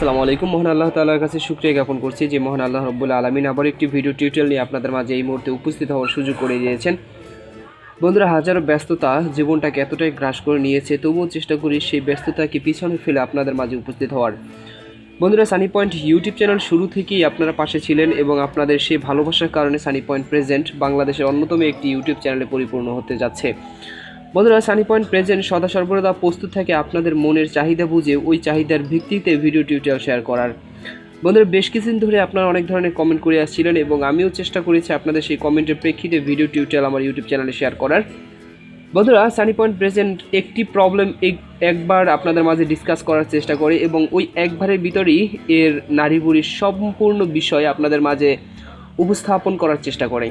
আসসালামু আলাইকুম। মহান আল্লাহ তাআলার কাছে শুকরিয়া জ্ঞাপন করছি যে মহান আল্লাহ রব্বুল আলমিন আবার একটি ভিডিও টিউটোরিয়াল নিয়ে আপনাদের মাঝে এই মুহূর্তে উপস্থিত হওয়ার সুযোগ করে দিয়েছেন। বন্ধুরা, হাজারো ব্যস্ততা জীবনটাকে এতটাই গ্রাস করে নিয়েছে, তবুও চেষ্টা করি সেই ব্যস্ততাকে পিছনে ফেলে আপনাদের মাঝে উপস্থিত হওয়ার। বন্ধুরা সানি পয়েন্ট ইউটিউব চ্যানেল শুরু থেকেই আপনারা পাশে ছিলেন এবং আপনাদের সেই ভালোবাসার কারণে সানি পয়েন্ট প্রেজেন্ট বাংলাদেশের অন্যতম একটি ইউটিউব চ্যানেলে পরিপূর্ণ হতে যাচ্ছে। বন্ধুরা সানি পয়েন্ট প্রেজেন্ট সদা সর্বদা প্রস্তুত থাকে আপনাদের মনের চাহিদা বুঝে, ওই চাহিদার ভিত্তিতে ভিডিও টিউটোরিয়াল শেয়ার করার। বন্ধুরা, বেশ কিছুদিন ধরে আপনারা অনেক ধরনের কমেন্ট করে আসছিলেন এবং আমিও চেষ্টা করেছি আপনাদের সেই কমেন্টের প্রেক্ষিতে ভিডিও টিউটোরিয়াল আমার ইউটিউব চ্যানেলে শেয়ার করার। বন্ধুরা সানি পয়েন্ট প্রেজেন্ট একটি প্রবলেম একবার আপনাদের মাঝে ডিসকাস করার চেষ্টা করে এবং ওই একবারের ভিতরেই এর নারী সম্পূর্ণ বিষয় আপনাদের মাঝে উপস্থাপন করার চেষ্টা করে।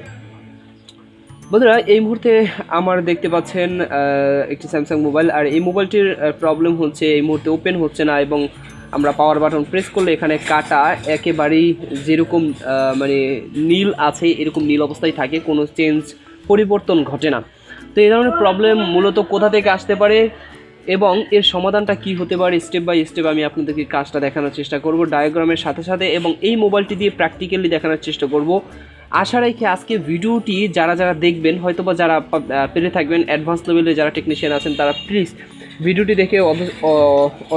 বন্ধুরা, এই মুহূর্তে আমার দেখতে পাচ্ছেন একটি স্যামসাং মোবাইল আর এই মোবাইলটির প্রবলেম হচ্ছে, এই মুহূর্তে ওপেন হচ্ছে না এবং আমরা পাওয়ার বাটন প্রেস করলে এখানে কাটা একেবারেই যেরকম মানে নীল আছে, এরকম নীল অবস্থায় থাকে, কোনো চেঞ্জ পরিবর্তন ঘটে না। তো এই ধরনের প্রবলেম মূলত কোথা থেকে আসতে পারে এবং এর সমাধানটা কি হতে পারে স্টেপ বাই স্টেপ আমি আপনাদেরকে কাজটা দেখানোর চেষ্টা করব ডায়াগ্রামের সাথে সাথে এবং এই মোবাইলটি দিয়ে প্র্যাকটিক্যালি দেখানোর চেষ্টা করব। আশা রেখে আজকে ভিডিওটি যারা যারা দেখবেন হয়তো বা যারা পেরে থাকবেন অ্যাডভান্স লেভেলে যারা টেকনিশিয়ান আছেন, তারা প্লিজ ভিডিওটি দেখে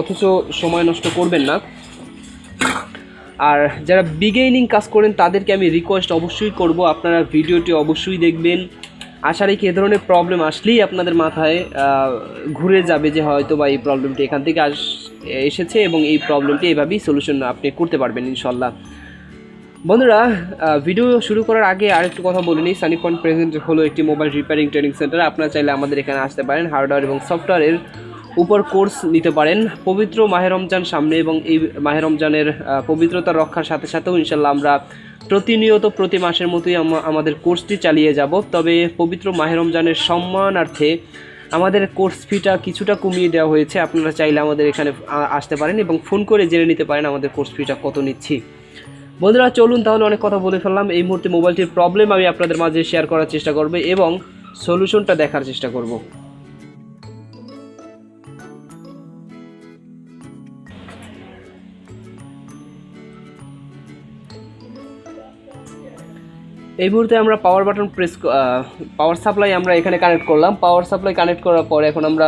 অথচ সময় নষ্ট করবেন না। আর যারা বিগেইনিং কাজ করেন, তাদেরকে আমি রিকোয়েস্ট অবশ্যই করব, আপনারা ভিডিওটি অবশ্যই দেখবেন। আশা রেখে এ ধরনের প্রবলেম আসলেই আপনাদের মাথায় ঘুরে যাবে যে হয়তো বা এই প্রবলেমটি এখান থেকে আস, এসেছে এবং এই প্রবলেমটি এভাবেই সলিউশন আপনি করতে পারবেন ইনশাল্লাহ বন্ধুরা ভিডিও শুরু করার আগে আরেকটু কথা বলে নিই। সানি পয়েন্ট প্রেজেন্ট হলো একটি মোবাইল রিপেয়ারিং ট্রেনিং সেন্টার আপনারা চাইলে আমাদের এখানে আসতে পারেন হার্ডওয়্যার এবং সফটওয়্যারের উপর কোর্স নিতে পারেন। পবিত্র মাহে রমজান সামনে এবং এই মাহে রমজানের পবিত্রতা রক্ষার সাথে সাথেও ইনশাল্লাহ আমরা প্রতিনিয়ত প্রতি মাসের মতোই আমাদের কোর্সটি চালিয়ে যাব। তবে পবিত্র মাহে রমজানের সম্মানার্থে আমাদের কোর্স ফিটা কিছুটা কমিয়ে দেওয়া হয়েছে। আপনারা চাইলে আমাদের এখানে আসতে পারেন এবং ফোন করে জেনে নিতে পারেন আমাদের কোর্স ফিটা কত নিচ্ছি। বন্ধুরা, চলুন তাহলে অনেক কথা বলে ফেললাম। এই মুহূর্তে মোবাইলটির প্রবলেম আমি আপনাদের মাঝে শেয়ার করার চেষ্টা করব এবং সলিউশনটা দেখার চেষ্টা করব। এই মুহূর্তে আমরা power button press power supply আমরা এখানে কানেক্ট করলাম। পাওয়ার সাপ্লাই কানেক্ট করার পর এখন আমরা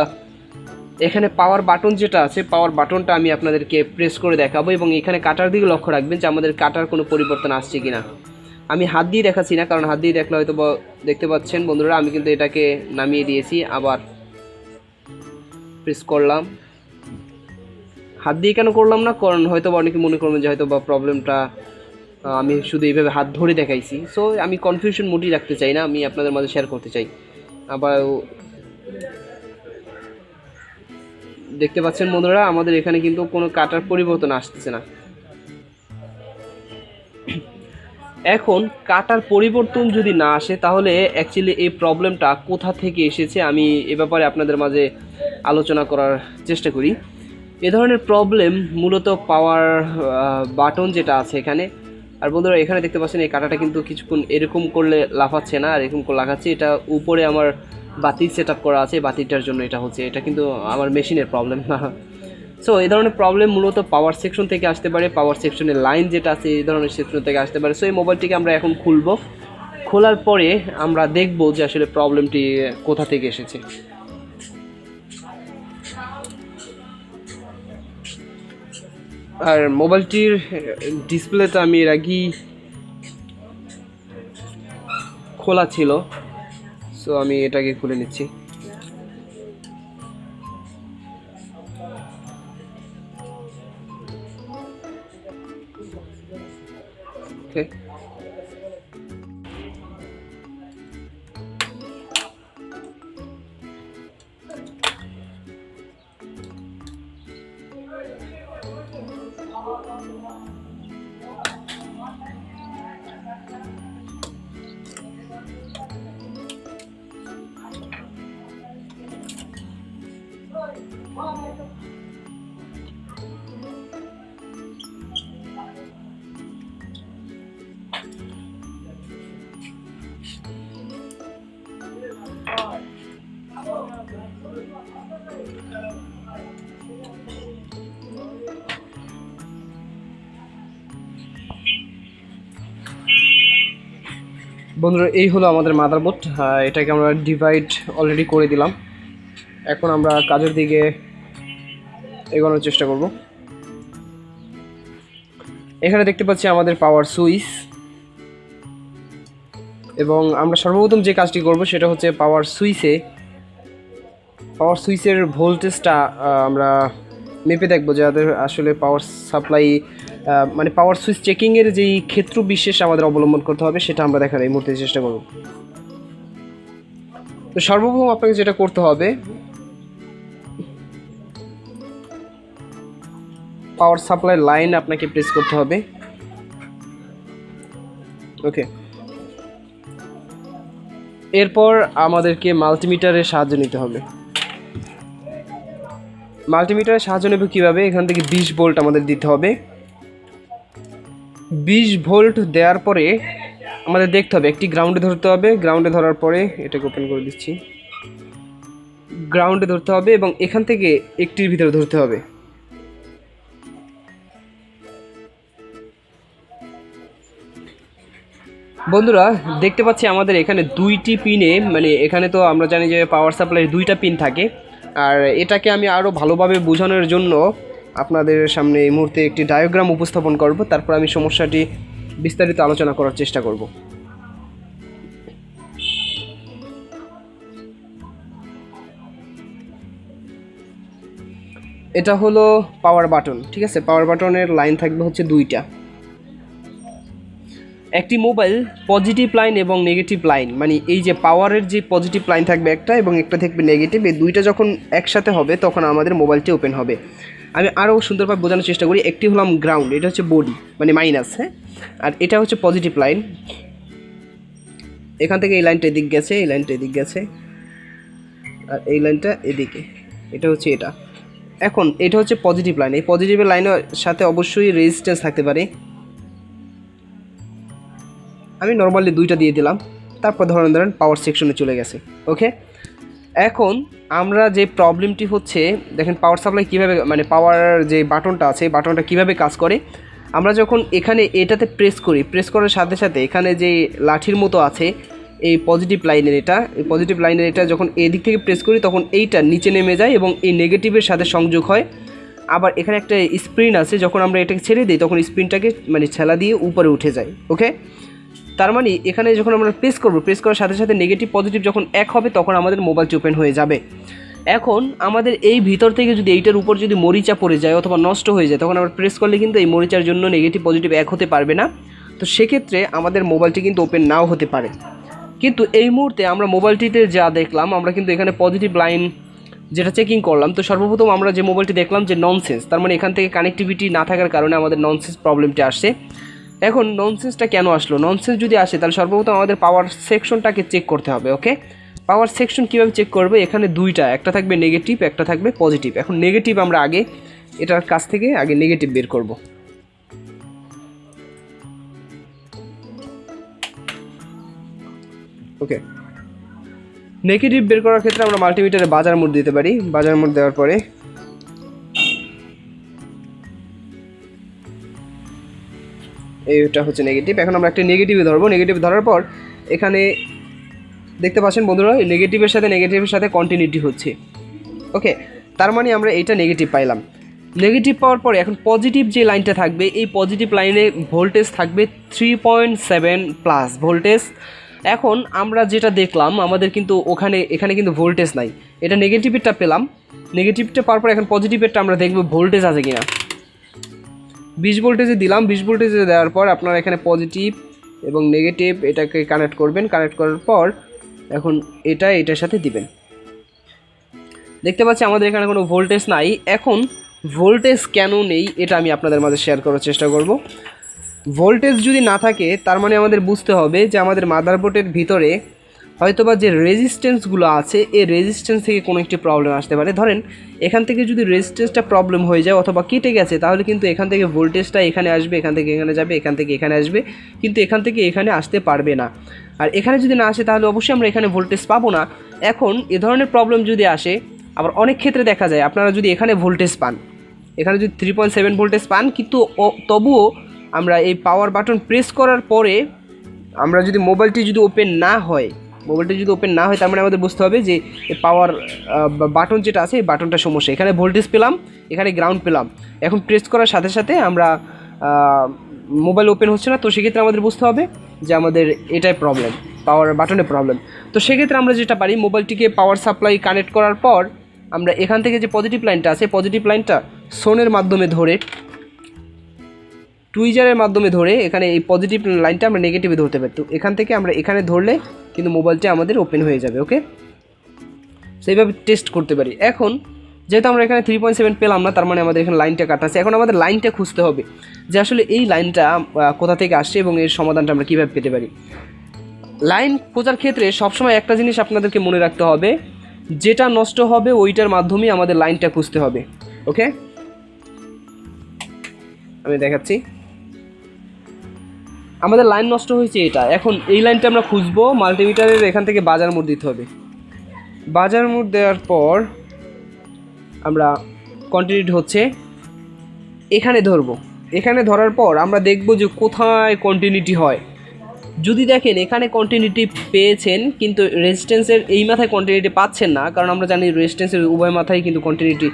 এখানে পাওয়ার বাটন যেটা আছে পাওয়ার বাটনটা আমি আপনাদেরকে প্রেস করে দেখাবো এবং এখানে কাটার দিকে লক্ষ্য রাখবেন যে আমাদের কাটার কোনো পরিবর্তন আসছে কিনা। আমি হাত দিয়ে দেখাচ্ছি না, কারণ হাত দিয়ে দেখলে হয়তো দেখতে পাচ্ছেন বন্ধুরা, আমি কিন্তু এটাকে নামিয়ে দিয়েছি, আবার প্রেস করলাম। হাত দিয়ে কেন করলাম না? কারণ হয়তো বা অনেকে মনে করবেন যে হয়তো বা প্রবলেমটা আমি শুধু এইভাবে হাত ধরে দেখাইছি। সো আমি কনফিউশন মোটেই রাখতে চাই না, আমি আপনাদের মাঝে শেয়ার করতে চাই। আবার দেখতে পাচ্ছেন বন্ধুরা, আমাদের এখানে কিন্তু কোনো কাটার পরিবর্তন আসতেছে না। এখন কাটার পরিবর্তন যদি না আসে, তাহলে অ্যাকচুয়ালি এই প্রবলেমটা কোথা থেকে এসেছে আমি এ ব্যাপারে আপনাদের মাঝে আলোচনা করার চেষ্টা করি। এ ধরনের প্রবলেম মূলত পাওয়ার বাটন যেটা আছে এখানে। আর বন্ধুরা, এখানে দেখতে পাচ্ছেন এই কাটাটা কিন্তু কিছুক্ষণ এরকম করলে লাফাচ্ছে না, আর এরকম করে লাগাচ্ছে এটা উপরে আমার বাতি সেট করা আছে, বাতিটার জন্য এটা হচ্ছে, এটা কিন্তু আমার মেশিনের প্রবলেম না সো এই ধরনের প্রবলেম মূলত পাওয়ার সেকশন থেকে আসতে পারে পাওয়ার সেকশনের লাইন যেটা আছে, এই ধরনের সেকশন থেকে আসতে পারে। সো এই মোবাইলটিকে আমরা এখন খুলবো। খোলার পরে আমরা দেখব যে আসলে প্রবলেমটি কোথা থেকে এসেছে। আর মোবাইলটির ডিসপ্লেটা আমি এর আগেই খোলা ছিল। সো আমি এটাকে খুলে নিচ্ছি। ওকে বন্ধুরা, এই হলো আমাদের মাদারবোর্ড। এটাকে আমরা ডিভাইড অলরেডি করে দিলাম। এখন আমরা কাজের দিকে এগোনোর চেষ্টা করব। এখানে দেখতে পাচ্ছি আমাদের পাওয়ার সুইচ এবং আমরা সর্বপ্রথম যে কাজটি করব সেটা হচ্ছে পাওয়ার সুইচে পাওয়ার সুইচের ভোল্টেজটা আমরা মেপে দেখব যাদের আসলে পাওয়ার সাপ্লাই মানে পাওয়ার সুইচ চেকিংয়ের যেই ক্ষেত্র বিশেষ আমাদের অবলম্বন করতে হবে, সেটা আমরা দেখার এই মুহূর্তে চেষ্টা করব। তো সর্বপ্রথম আপনাকে যেটা করতে হবে পাওয়ার সাপ্লাই লাইন আপনাকে প্রেস করতে হবে। ওকে এরপর আমাদেরকে মাল্টিমিটারের সাহায্য নিতে হবে। মাল্টিমিটারের সাহায্য নেব কীভাবে? এখান থেকে বিশ ভোল্ট আমাদের দিতে হবে। বিশ ভোল্ট দেওয়ার পরে আমাদের দেখতে হবে, একটি গ্রাউন্ডে ধরতে হবে গ্রাউন্ডে ধরার পরে এটাকে ওপেন করে দিচ্ছি। গ্রাউন্ডে ধরতে হবে এবং এখান থেকে একটির ভিতরে ধরতে হবে। বন্ধুরা, দেখতে পাচ্ছি আমাদের এখানে দুইটি পিনে মানে এখানে তো আমরা জানি যে পাওয়ার সাপ্লাইয়ের দুইটা পিন থাকে। আর এটাকে আমি আরও ভালোভাবে বোঝানোর জন্য আপনাদের সামনে এই মুহূর্তে একটি ডায়োগ্রাম উপস্থাপন করব, তারপর আমি সমস্যাটি বিস্তারিত আলোচনা করার চেষ্টা করব। এটা হলো পাওয়ার বাটন ঠিক আছে? পাওয়ার বাটনের লাইন থাকবে হচ্ছে দুইটা। একটি মোবাইল পজিটিভ লাইন এবং নেগেটিভ লাইন মানে এই যে পাওয়ারের যে পজিটিভ লাইন থাকবে একটা এবং একটা থাকবে নেগেটিভ এই দুইটা যখন একসাথে হবে, তখন আমাদের মোবাইলটি ওপেন হবে। আমি আরও সুন্দরভাবে বোঝানোর চেষ্টা করি, একটি হলাম গ্রাউন্ড এটা হচ্ছে বডি মানে মাইনাস হ্যাঁ? আর এটা হচ্ছে পজিটিভ লাইন এখান থেকে এই লাইনটা এদিক গেছে, এই লাইনটা এদিক গেছে, আর এই লাইনটা এদিকে, এটা হচ্ছে এটা। এখন, এটা হচ্ছে পজিটিভ লাইন এই পজিটিভ লাইনের সাথে অবশ্যই রেজিস্ট্যান্স থাকতে পারে। আমি নর্মালি দুইটা দিয়ে দিলাম, তারপর ধরেন ধরেন পাওয়ার সেকশনে চলে গেছে ওকে এখন আমরা যে প্রবলেমটি হচ্ছে, দেখেন পাওয়ার সাপ্লাই কীভাবে মানে পাওয়ার যে বাটনটা আছে বাটনটা কীভাবে কাজ করে, আমরা যখন এখানে এটাতে প্রেস করি প্রেস করার সাথে সাথে এখানে যে লাঠির মতো আছে, এই পজিটিভ লাইনের এটা, এই পজিটিভ লাইনের এটা যখন এদিক থেকে প্রেস করি, তখন এইটা নিচে নেমে যায় এবং এই নেগেটিভের সাথে সংযোগ হয়। আবার এখানে একটা স্প্রিন আছে, যখন আমরা এটাকে ছেড়ে দিই, তখন স্প্রিনটাকে মানে ছেলা দিয়ে উপরে উঠে যায় ওকে তার মানে এখানে যখন আমরা প্রেস করব প্রেস করার সাথে সাথে নেগেটিভ পজিটিভ যখন এক হবে, তখন আমাদের মোবাইলটি ওপেন হয়ে যাবে। এখন আমাদের এই ভিতর থেকে যদি এইটার উপর যদি মরিচা পড়ে যায় অথবা নষ্ট হয়ে যায়, তখন আমরা প্রেস করলে কিন্তু এই মরিচার জন্য নেগেটিভ পজিটিভ এক হতে পারবে না। তো সেক্ষেত্রে আমাদের মোবাইলটি কিন্তু ওপেন নাও হতে পারে। কিন্তু এই মুহূর্তে আমরা মোবাইলটিতে যা দেখলাম, আমরা কিন্তু এখানে পজিটিভ লাইন যেটা চেকিং করলাম, তো সর্বপ্রথম আমরা যে মোবাইলটি দেখলাম যে ননসেন্স তার মানে এখান থেকে কানেক্টিভিটি না থাকার কারণে আমাদের ননসেন্স প্রবলেমটি আসছে। এখন ননসেন্সটা কেন আসলো? ননসেন্স যদি আসে, তাহলে সর্বপ্রথম আমাদের পাওয়ার সেকশনটাকে চেক করতে হবে ওকে পাওয়ার সেকশন কীভাবে চেক করবে? এখানে দুইটা, একটা থাকবে নেগেটিভ একটা থাকবে পজিটিভ এখন নেগেটিভ আমরা আগে, এটার কাছ থেকে আগে নেগেটিভ বের করব। ওকে নেগেটিভ বের করার ক্ষেত্রে আমরা মাল্টিমিটারে বাজার মোড দিতে পারি। বাজার মোড দেওয়ার পরে এইটা হচ্ছে নেগেটিভ এখন আমরা একটা নেগেটিভে ধরবো। নেগেটিভ ধরার পর এখানে দেখতে পাচ্ছেন বন্ধুরা নেগেটিভের সাথে নেগেটিভের সাথে কন্টিনিউটি হচ্ছে। ওকে তার মানে আমরা এটা নেগেটিভ পাইলাম। নেগেটিভ পাওয়ার পরে এখন পজিটিভ যে লাইনটা থাকবে, এই পজিটিভ লাইনে ভোল্টেজ থাকবে three point seven plus voltage এখন আমরা যেটা দেখলাম, আমাদের কিন্তু ওখানে, এখানে কিন্তু ভোল্টেজ নাই। এটা নেগেটিভেরটা পেলাম। নেগেটিভটা পাওয়ার পর এখন পজিটিভেরটা আমরা দেখব ভোল্টেজ আছে কিনা। বিশ ভোল্টেজে দিলাম, বিশ ভোল্টেজে দেওয়ার পর আপনারা এখানে পজিটিভ এবং নেগেটিভ এটাকে কানেক্ট করবেন। কানেক্ট করার পর এখন এটা এটার সাথে দিবেন। দেখতে পাচ্ছি আমাদের এখানে কোনো ভোল্টেজ নাই। এখন ভোল্টেজ কেন নেই এটা আমি আপনাদের মাঝে শেয়ার করার চেষ্টা করব। ভোল্টেজ যদি না থাকে, তার মানে আমাদের বুঝতে হবে যে আমাদের মাদারবোর্ডের ভিতরে হয়তোবা যে রেজিস্ট্যান্সগুলো আছে এই রেজিস্ট্যান্স থেকে কোনো একটি প্রবলেম আসতে পারে। ধরেন, এখান থেকে যদি রেজিস্ট্যান্সটা প্রবলেম হয়ে যায় অথবা কেটে গেছে, তাহলে কিন্তু এখান থেকে ভোল্টেজটা এখানে আসবে, এখান থেকে এখানে যাবে, এখান থেকে এখানে আসবে, কিন্তু এখান থেকে এখানে আসতে পারবে না। আর এখানে যদি না আসে, তাহলে অবশ্যই আমরা এখানে ভোল্টেজ পাবো না। এখন এ ধরনের প্রবলেম যদি আসে, আবার অনেক ক্ষেত্রে দেখা যায়, আপনারা যদি এখানে ভোল্টেজ পান, এখানে যদি থ্রি পয়েন্ট সেভেন ভোল্টেজ পান, কিন্তু তবুও আমরা এই পাওয়ার বাটন প্রেস করার পরে, আমরা যদি মোবাইলটি যদি ওপেন না হয় মোবাইলটি যদি ওপেন না হয়, তার মানে আমাদের বুঝতে হবে যে পাওয়ার বাটন যেটা আছে, এই বাটনটা সমস্যা। এখানে ভোল্টেজ পেলাম, এখানে গ্রাউন্ড পেলাম। এখন প্রেস করার সাথে সাথে আমরা মোবাইল ওপেন হচ্ছে না, তো সেক্ষেত্রে আমাদের বুঝতে হবে যে আমাদের এটাই প্রবলেম পাওয়ার বাটনের প্রবলেম তো সেক্ষেত্রে আমরা যেটা পারি মোবাইলটিকে পাওয়ার সাপ্লাই কানেক্ট করার পর, আমরা এখান থেকে যে পজিটিভ লাইনটা আছে পজিটিভ লাইনটা সোনের মাধ্যমে ধরে টুইজারের মাধ্যমে ধরে, এখানে এই পজিটিভ লাইনটা আমরা নেগেটিভে ধরতে পারি। তো এখান থেকে আমরা এখানে ধরলে কিন্তু মোবাইলটা আমাদের ওপেন হয়ে যাবে ওকে সেইভাবে টেস্ট করতে পারি। এখন, যেহেতু আমরা এখানে থ্রি পয়েন্ট সেভেন পেলাম না, তার মানে আমাদের এখানে লাইনটা কাটা আছে। এখন আমাদের লাইনটা খুঁজতে হবে যে আসলে এই লাইনটা কোথা থেকে আসছে এবং এর সমাধানটা আমরা কীভাবে পেতে পারি। লাইন খোঁজার ক্ষেত্রে সবসময় একটা জিনিস আপনাদেরকে মনে রাখতে হবে, যেটা নষ্ট হবে ওইটার মাধ্যমেই আমাদের লাইনটা খুঁজতে হবে ওকে আমি দেখাচ্ছি। আমাদের লাইন নষ্ট হয়েছে এটা। এখন এই লাইনটা আমরা খুঁজবো মাল্টিমিটারের এখান থেকে বাজার মোড় দিতে হবে। বাজার মোড় দেওয়ার পর আমরা কন্টিনিউড হচ্ছে। এখানে ধরবো। এখানে ধরার পর আমরা দেখব যে কোথায় কন্টিনিউটি হয়। যদি দেখেন এখানে কন্টিনিউটি পেয়েছেন, কিন্তু রেজিস্ট্যান্সের এই মাথায় কন্টিনিউটি পাচ্ছেন না, কারণ আমরা জানি রেজিস্ট্যান্সের উভয় মাথায় কিন্তু কন্টিনিউটি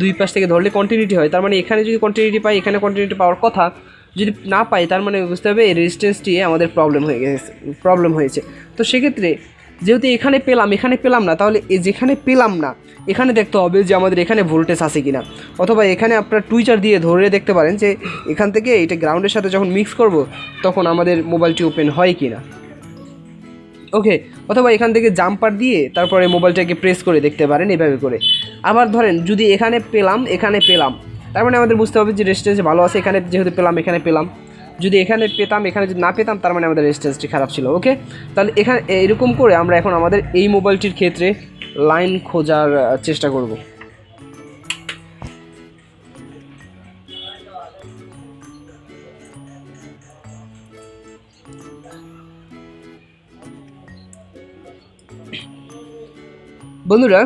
দুই পাশ থেকে ধরলে কন্টিনিউটি হয়। তার মানে এখানে যদি কন্টিনিউটি পাই, এখানে কন্টিনিউটি পাওয়ার কথা যদি না পাই, তার মানে বুঝতে হবে এই রেজিস্ট্যান্সটি আমাদের প্রবলেম হয়ে গেছে প্রবলেম হয়েছে। তো সেক্ষেত্রে যেহেতু এখানে পেলাম এখানে পেলাম না, তাহলে যেখানে পেলাম না, এখানে দেখতে হবে যে আমাদের এখানে ভোল্টেজ আছে কিনা। অথবা এখানে আপনার টুইচার দিয়ে ধরে দেখতে পারেন যে এখান থেকে এটা গ্রাউন্ডের সাথে যখন মিক্স করব, তখন আমাদের মোবাইলটি ওপেন হয় কি না ওকে অথবা এখান থেকে জাম্পার দিয়ে তারপরে মোবাইলটাকে প্রেস করে দেখতে পারেন এভাবে করে। আবার ধরেন যদি এখানে পেলাম এখানে পেলাম তার মানে আমাদের বুঝতে হবে যে রেজিস্ট্যান্স ভালো আছে, এখানে যেহেতু পেলাম, এখানে পেলাম। যদি এখানে পেতাম, এখানে যদি না পেতাম, তার মানে আমাদের রেজিস্ট্যান্সটি খারাপ ছিল ওকে তাহলে এখানে এরকম করে আমরা এখন আমাদের এই মোবাইলটির ক্ষেত্রে লাইন খোঁজার চেষ্টা করব। বন্ধুরা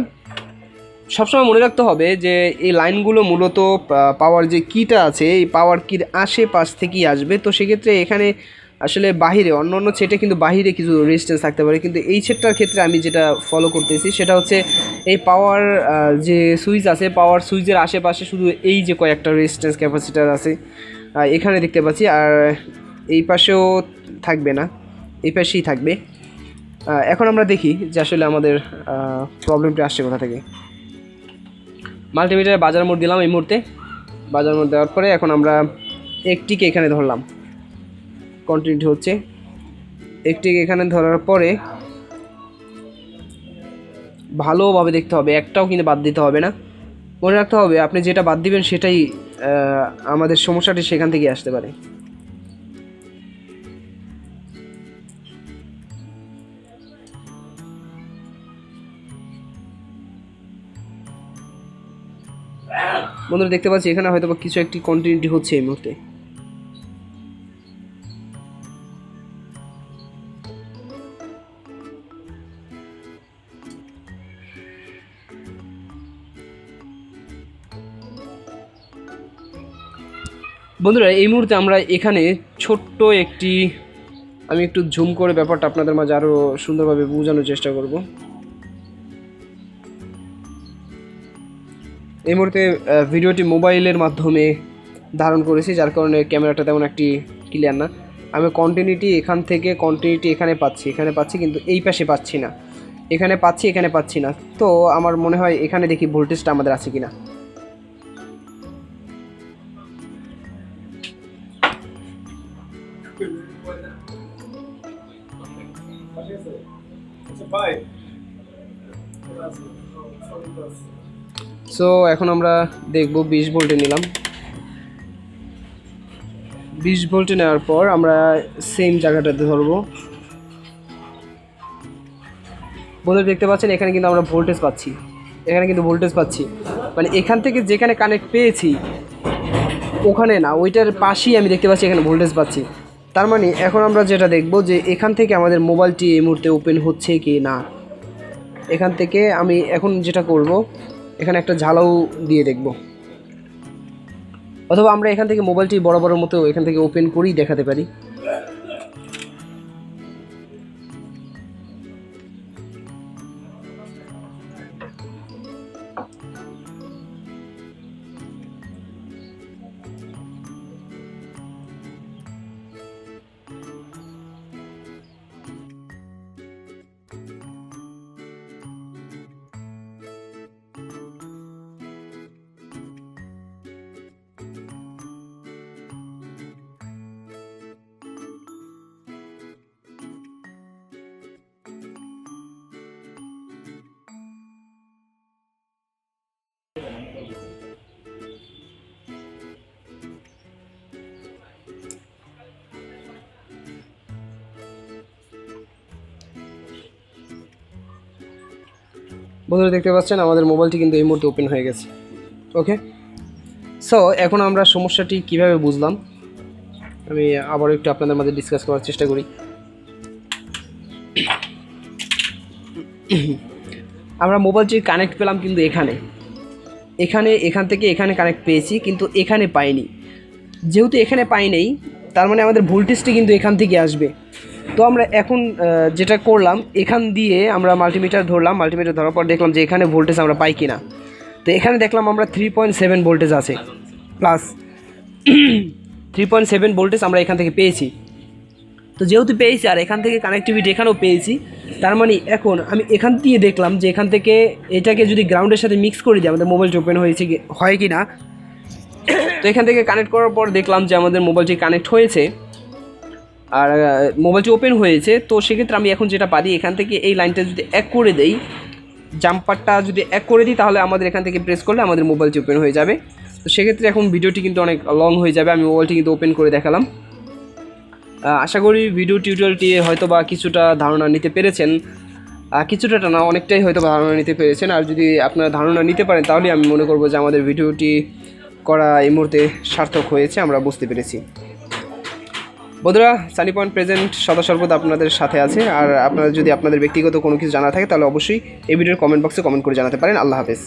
সবসময় মনে রাখতে হবে যে এই লাইনগুলো মূলত পাওয়ার যে কিটা আছে, এই পাওয়ার কির আশেপাশ থেকেই আসবে। তো সেক্ষেত্রে এখানে আসলে বাহিরে অন্য অন্য সেটে কিন্তু বাহিরে কিছু রেজিস্ট্যান্স থাকতে পারে। কিন্তু এই সেটটার ক্ষেত্রে আমি যেটা ফলো করতেছি, সেটা হচ্ছে এই পাওয়ার যে সুইচ আছে পাওয়ার সুইচের আশেপাশে শুধু এই যে কয়েকটা রেজিস্ট্যান্স ক্যাপাসিটার আছে এখানে দেখতে পাচ্ছি। আর এই পাশেও থাকবে না, এই পাশেই থাকবে। এখন আমরা দেখি যে আসলে আমাদের প্রবলেমটা আসছে কোথা থেকে। মাল্টিমিটারে বাজার মোড় দিলাম এই মুহূর্তে। বাজার মোড় দেওয়ার পরে এখন আমরা একটিকে এখানে ধরলাম। কন্টিনিউটি হচ্ছে। একটিকে এখানে ধরার পরে ভালোভাবে দেখতে হবে, একটাও কিন্তু বাদ দিতে হবে না। মনে রাখতে হবে, আপনি যেটা বাদ দিবেন সেটাই আমাদের সমস্যাটি সেখান থেকে আসতে পারে। বন্ধুরা দেখতে পাচ্ছি, এখানে হয়তো বা কিছু একটি কন্টিনিউটি হচ্ছে এই মুহূর্তে। বন্ধুরা, এই মুহূর্তে আমরা এখানে ছোট্ট একটি আমি একটু ঝুম করে ব্যাপারটা আপনাদের মাঝে আরও সুন্দরভাবে বোঝানোর চেষ্টা করব। এই মুহূর্তে ভিডিওটি মোবাইলের মাধ্যমে ধারণ করেছি, যার কারণে ক্যামেরাটা তেমন একটি ক্লিয়ার না। আমি কন্টিনিউটি এখান থেকে কন্টিনিউটি এখানে পাচ্ছি এখানে পাচ্ছি কিন্তু এই পাশে পাচ্ছি না। এখানে পাচ্ছি এখানে পাচ্ছি না। তো আমার মনে হয় এখানে দেখি ভোল্টেজটা আমাদের আছে কিনা। সো এখন আমরা দেখব বিশ ভোল্টে নিলাম। বিশ ভোল্টে নেওয়ার পর আমরা সেম জায়গাটাতে ধরবো। বন্ধুরা, দেখতে পাচ্ছেন, এখানে কিন্তু আমরা ভোল্টেজ পাচ্ছি। এখানে কিন্তু ভোল্টেজ পাচ্ছি। মানে এখান থেকে যেখানে কানেক্ট পেয়েছি, ওখানে না, ওইটার পাশেই আমি দেখতে পাচ্ছি এখানে ভোল্টেজ পাচ্ছি। তার মানে এখন আমরা যেটা দেখব যে এখান থেকে আমাদের মোবাইলটি এই মুহূর্তে ওপেন হচ্ছে কি না। এখান থেকে আমি এখন যেটা করব এখানে একটা ঝালাও দিয়ে দেখব। অথবা আমরা এখান থেকে মোবাইলটি বড় বড় মতো এখান থেকে ওপেন করেই দেখাতে পারি। বন্ধুরা দেখতে পাচ্ছেন, আমাদের মোবাইলটি কিন্তু এই মুহূর্তে ওপেন হয়ে গেছে। ওকে সো এখন আমরা সমস্যাটি কীভাবে বুঝলাম? আমি আবারও একটু আপনাদের মাঝে ডিসকাস করার চেষ্টা করি। আমরা মোবাইলটির কানেক্ট পেলাম কিন্তু এখানে। এখানে, এখান থেকে এখানে কানেক্ট পেয়েছি, কিন্তু এখানে পাইনি। যেহেতু এখানে পাই নেই, তার মানে আমাদের ভোল্টেজটি কিন্তু এখান থেকে আসবে। তো আমরা এখন যেটা করলাম, এখান দিয়ে আমরা মাল্টিমিটার ধরলাম মাল্টিমিটার ধরার পর দেখলাম যে এখানে ভোল্টেজ আমরা পাই কিনা। তো এখানে দেখলাম আমরা থ্রি পয়েন্ট সেভেন ভোল্টেজ আছে plus three point seven voltage আমরা এখান থেকে পেয়েছি। তো যেহেতু পেয়েছি আর এখান থেকে কানেক্টিভিটি এখানেও পেয়েছি, তার মানে এখন আমি এখান দিয়ে দেখলাম যে এখান থেকে এটাকে যদি গ্রাউন্ডের সাথে মিক্স করে দিই, আমাদের মোবাইলটি ওপেন হয়েছে হয় কি না তো এখান থেকে কানেক্ট করার পর দেখলাম যে আমাদের মোবাইলটি কানেক্ট হয়েছে। আর মোবাইলটি ওপেন হয়েছে, তো সেক্ষেত্রে আমি এখন যেটা পারি, এখান থেকে এই লাইনটা যদি এক করে দেই জাম্পারটা যদি এক করে দিই, তাহলে আমাদের এখান থেকে প্রেস করলে আমাদের মোবাইলটি ওপেন হয়ে যাবে। তো সেক্ষেত্রে এখন ভিডিওটি কিন্তু অনেক লং হয়ে যাবে, আমি মোবাইলটি কিন্তু ওপেন করে দেখালাম। আশা করি ভিডিও টিউটোরিয়ালটি হয়তো বা কিছুটা ধারণা নিতে পেরেছেন। কিছুটা না, অনেকটাই হয়তো ধারণা নিতে পেরেছেন। আর যদি আপনারা ধারণা নিতে পারেন, তাহলে আমি মনে করব যে আমাদের ভিডিওটি করা এই মুহূর্তে সার্থক হয়েছে, আমরা বুঝতে পেরেছি। বন্ধুরা সানি পয়েন্ট প্রেজেন্ট সদা সর্বদা আপনাদের সাথে আছে। আর আপনারা যদি আপনাদের ব্যক্তিগত কোনো কিছু জানা থাকে, তাহলে অবশ্যই এই ভিডিওর কমেন্ট বক্সে কমেন্ট করে জানাতে পারেন। আল্লাহ হাফেজ।